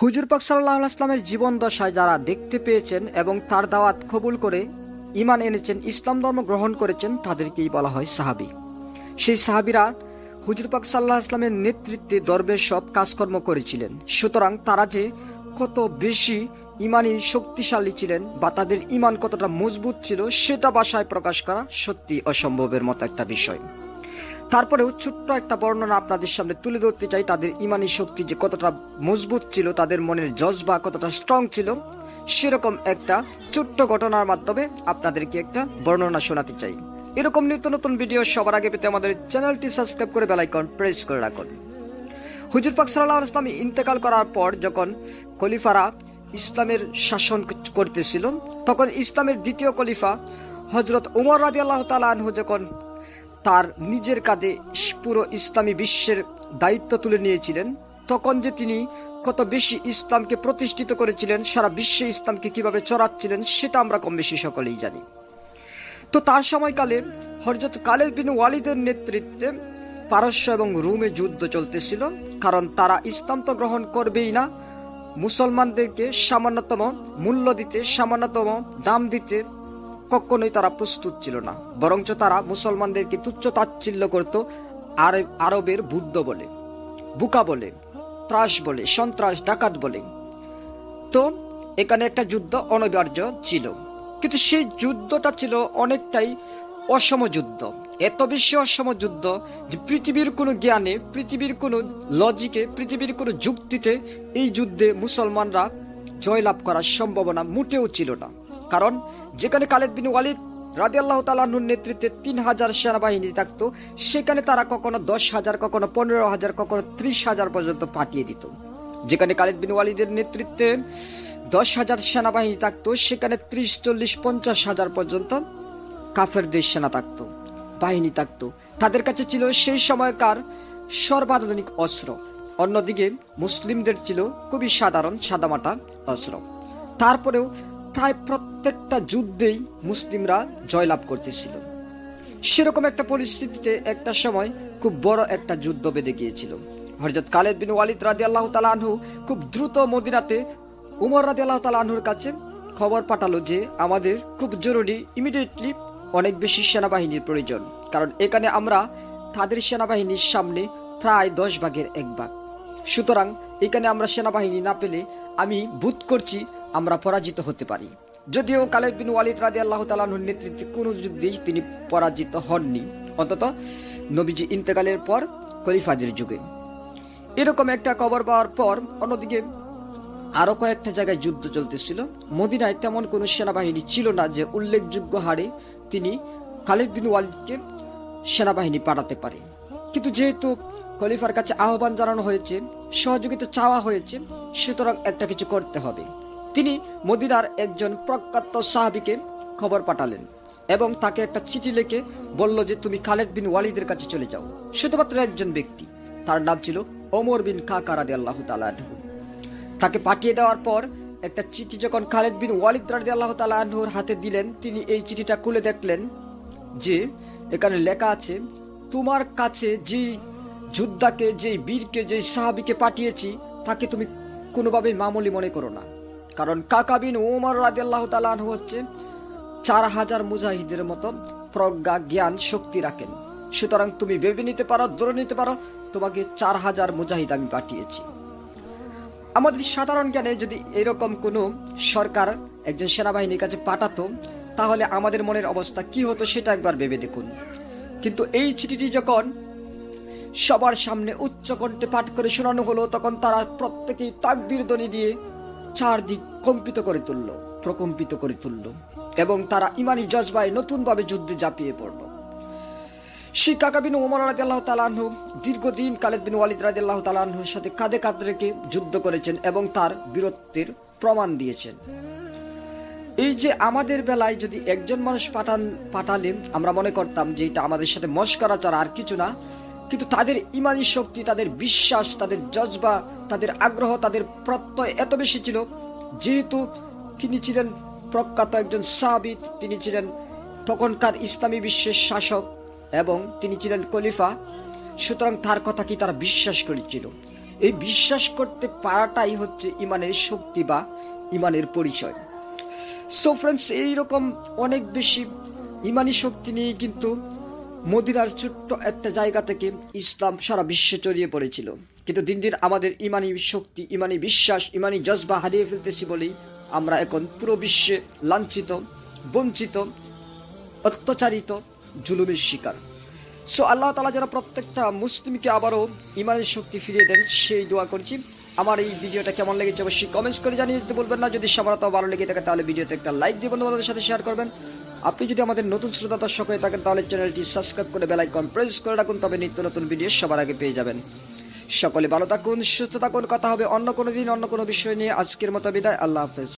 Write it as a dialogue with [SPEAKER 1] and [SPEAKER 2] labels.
[SPEAKER 1] হুজুর পাক সাল্লাহ আসলামের জীবন দশায় যারা দেখতে পেয়েছেন এবং তার দাওয়াত কবুল করে ইমান এনেছেন, ইসলাম ধর্ম গ্রহণ করেছেন, তাদেরকেই বলা হয় সাহাবি। সেই সাহাবিরা হুজুর পাক সাল্লাহ আসলামের নেতৃত্বে দরবের সব কাজকর্ম করেছিলেন। সুতরাং তারা যে কত বেশি ইমানি শক্তিশালী ছিলেন বা তাদের ইমান কতটা মজবুত ছিল, সেটা ভাষায় প্রকাশ করা সত্যি অসম্ভবের মতো একটা বিষয়। তারপরেও ছোট্ট একটা বর্ণনা আপনাদের সামনে তুলে ধরতে চাই। তাদের ইমানি শক্তি যে কতটা মজবুত ছিল, তাদের মনের জজবা কতটা স্ট্রং ছিল, সেরকম একটা ছোট্ট ঘটনার মাধ্যমে আপনাদেরকে একটা বর্ণনা শোনাতে চাই। এরকম নিত্য নতুন ভিডিও সবার আগে পেতে আমাদের চ্যানেলটি সাবস্ক্রাইব করে বেলাইকন প্রেস করে রাখুন। হুজুর পাক সাল্লাহ ইসলাম ইন্তেকাল করার পর যখন খলিফারা ইসলামের শাসন করতেছিল, তখন ইসলামের দ্বিতীয় খলিফা হজরত উমর রাজি আল্লাহ আনহু যখন তার নিজের কাঁধে পুরো ইসলামী বিশ্বের দায়িত্ব তুলে নিয়েছিলেন, তখন যে তিনি কত বেশি ইসলামকে প্রতিষ্ঠিত করেছিলেন, সারা বিশ্বে ইসলামকে কীভাবে চড়াচ্ছিলেন, সেটা আমরা কম বেশি সকলেই জানি। তো তার সময়কালে হরজত কালের বিন ওয়ালিদের নেতৃত্বে পারস্য এবং রুমে যুদ্ধ চলতেছিল, কারণ তারা ইসলাম তো গ্রহণ করবেই না, মুসলমানদেরকে সামান্যতম মূল্য দিতে, সামান্যতম দাম দিতে কখনোই তারা প্রস্তুত ছিল না। বরঞ্চ তারা মুসলমানদেরকে তুচ্ছ তাচ্ছিল্য করত আরবের বুদ্ধ বলে, বুকা বলে, ত্রাস বলে, সন্ত্রাস, ডাকাত বলে। তো এখানে একটা যুদ্ধ অনিবার্য ছিল। কিন্তু সেই যুদ্ধটা ছিল অনেকটাই অসম যুদ্ধ। এত বেশি অসম যুদ্ধ যে পৃথিবীর কোনো জ্ঞানে, পৃথিবীর কোনো লজিকে পৃথিবীর কোনো যুক্তিতে এই যুদ্ধে মুসলমানরা জয়লাভ করার সম্ভাবনা মোটেও ছিল না। কারণ যেখানে খালেদ বিন ওয়ালিদ রাজি আল্লাহ তালাহুর নেতৃত্বে তিন হাজার সেনাবাহিনী থাকতো, সেখানে তারা কখনো দশ হাজার কখনো পনেরো হাজার কখনো ত্রিশ হাজার পর্যন্ত পাঠিয়ে দিত। যেখানে খালিদ বিন ওয়ালিদের নেতৃত্বে দশ হাজার সেনাবাহিনী থাকতো, সেখানে ত্রিশ, চল্লিশ পঞ্চাশ হাজার পর্যন্ত কাফেরদের সেনা থাকতো, বাহিনী থাকতো। তাদের কাছে ছিল সেই সময়কার সর্বাধুনিক অস্ত্র। অন্যদিকে মুসলিমদের ছিল খুবই সাধারণ সাদামাটা অস্ত্র। তারপরেও প্রায় প্রত্যেকটা যুদ্ধেই মুসলিমরা জয়লাভ করতেছিল। সেরকম একটা পরিস্থিতিতে একটা সময় খুব বড় একটা যুদ্ধ বেঁধে গিয়েছিল। হরজত খালেদ বিন ওয়ালিদ রাদি আল্লাহ তালাহু খুব দ্রুত মদিনাতে উমর রাদি আল্লাহ তালাহুর কাছে খবর পাঠালো যে, আমাদের খুব জরুরি ইমিডিয়েটলি অনেক বেশি সেনাবাহিনীর প্রয়োজন। কারণ এখানে আমরা তাদের সেনাবাহিনীর সামনে প্রায় দশ ভাগের এক ভাগ। সুতরাং এখানে আমরা সেনাবাহিনী না পেলে আমি বুধ করছি আমরা পরাজিত হতে পারি। যদিও কালেদ বিন ওয়ালিদ রাজি আল্লাহ তালাহুর নেতৃত্বে কোনো যুদ্ধেই তিনি পরাজিত হননি। অন্তত নবীজি ইন্তেকালের পর খলিফাদের যুগে। এরকম একটা খবর পাওয়ার পর অন্যদিকে আরও কয়েকটা জায়গায় যুদ্ধ চলতেছিল। মদিনায় তেমন কোনো সেনাবাহিনী ছিল না যে উল্লেখযোগ্য হারে তিনি খালিদ বিন ওয়ালিদকে সেনাবাহিনী পাঠাতে পারে। কিন্তু যেহেতু খলিফার কাছে আহ্বান জানানো হয়েছে সহযোগিতা চাওয়া হয়েছে, সুতরাং একটা কিছু করতে হবে। তিনি মদিনার একজন প্রখ্যাত সাহাবিকে খবর পাঠালেন এবং তাকে একটা চিঠি লিখে বলল যে, তুমি খালেদ বিন ওয়ালিদের কাছে চলে যাও। শুধুমাত্র একজন ব্যক্তি, তার নাম ছিল ওমর বিন কাকারাদি আল্লাহ তালাহু তাকে পাঠিয়ে দেওয়ার পর একটা চিঠি যখন খালেদ বিন ওয়ালিদ রাদি আল্লাহ তালাহুর হাতে দিলেন, তিনি এই চিঠিটা খুলে দেখলেন যে, এখানে লেখা আছে, তোমার কাছে যে যোদ্ধাকে যে বীরকে যে সাহাবিকে পাঠিয়েছি, তাকে তুমি কোনোভাবেই মামুলি মনে করো না। কারণ কাকাবিন ওমর রাদি আল্লাহ তালাহু হচ্ছে চার হাজার মুজাহিদের মতো প্রজ্ঞা, জ্ঞান, শক্তি রাখেন। সুতরাং তুমি ভেবে নিতে পারো, ধরে নিতে পারো, তোমাকে চার হাজার মুজাহিদ আমি পাঠিয়েছি। আমাদের সাধারণ জ্ঞানে যদি এরকম কোনো সরকার একজন সেনাবাহিনীর কাছে পাঠাতো, তাহলে আমাদের মনের অবস্থা কি হতো সেটা একবার ভেবে দেখুন। কিন্তু এই চিঠিটি যখন সবার সামনে উচ্চ কণ্ঠে পাঠ করে শোনানো হলো, তখন তারা প্রত্যেকেই তাকবির ধ্বনি দিয়ে চারদিক কম্পিত করে তুলল, প্রকম্পিত করে তুলল এবং তারা ইমানি জজবায় নতুনভাবে যুদ্ধে ঝাঁপিয়ে পড়ল। সেই কাকা বিন ওমর রাজি আল্লাহ তালাহু দীর্ঘদিন কালেদ বিন ওয়ালিদ রাজি আল্লাহ তালাহুর সাথে কাঁধে কাঁধ রেখে যুদ্ধ করেছেন এবং তার বীরত্বের প্রমাণ দিয়েছেন। এই যে আমাদের বেলায় যদি একজন মানুষ পাঠান, পাঠালে আমরা মনে করতাম যে এটা আমাদের সাথে মস্করা ছাড়া আর কিছু না কিন্তু তাদের ইমানি শক্তি, তাদের বিশ্বাস, তাদের জজবা, তাদের আগ্রহ, তাদের প্রত্যয় এত বেশি ছিল, যেহেতু তিনি ছিলেন প্রখ্যাত একজন সাবিত, তিনি ছিলেন তখনকার ইসলামী বিশ্বের শাসক এবং তিনি ছিলেন খলিফা, সুতরাং তার কথা কি তারা বিশ্বাস করেছিল? এই বিশ্বাস করতে পারাটাই হচ্ছে ইমানের শক্তি বা ইমানের পরিচয়। সো ফ্রেন্ডস এইরকম অনেক বেশি ইমানি শক্তি নিয়ে কিন্তু মদিনার ছোট্ট একটা জায়গা থেকে ইসলাম সারা বিশ্বে ছড়িয়ে পড়েছিল। কিন্তু দিন দিন আমাদের ইমানি শক্তি, ইমানি বিশ্বাস, ইমানি জজবা হারিয়ে ফেলতেছি বলেই আমরা এখন পুরো বিশ্বে লাঞ্ছিত, বঞ্চিত, অত্যাচারিত, জুলুমের শিকার। সো আল্লাহ তালা যারা প্রত্যেকটা মুসলিমকে আবারও ইমানের শক্তি ফিরিয়ে দেন, সেই দোয়া করছি। আমার এই ভিডিওটা কেমন লেগেছে অবশ্যই কমেন্টস করে জানিয়ে দিতে বলবেন না। যদি সবার ভালো লেগে থাকে তাহলে ভিডিওতে একটা লাইক দিয়ে বন্ধুবান্ধবের সাথে শেয়ার করবেন। আপনি যদি আমাদের নতুন শ্রোতা দর্শক হয়ে থাকেন, তাহলে চ্যানেলটি সাবস্ক্রাইব করে বেলাইকন প্রেস করে রাখুন, তবে নিত্য নতুন ভিডিও সবার আগে পেয়ে যাবেন। সকলে ভালো থাকুন, সুস্থ থাকুন, কথা হবে অন্য কোনো দিন, অন্য কোনো বিষয় নিয়ে। আজকের মতো বিদায়, আল্লাহ হাফেজ।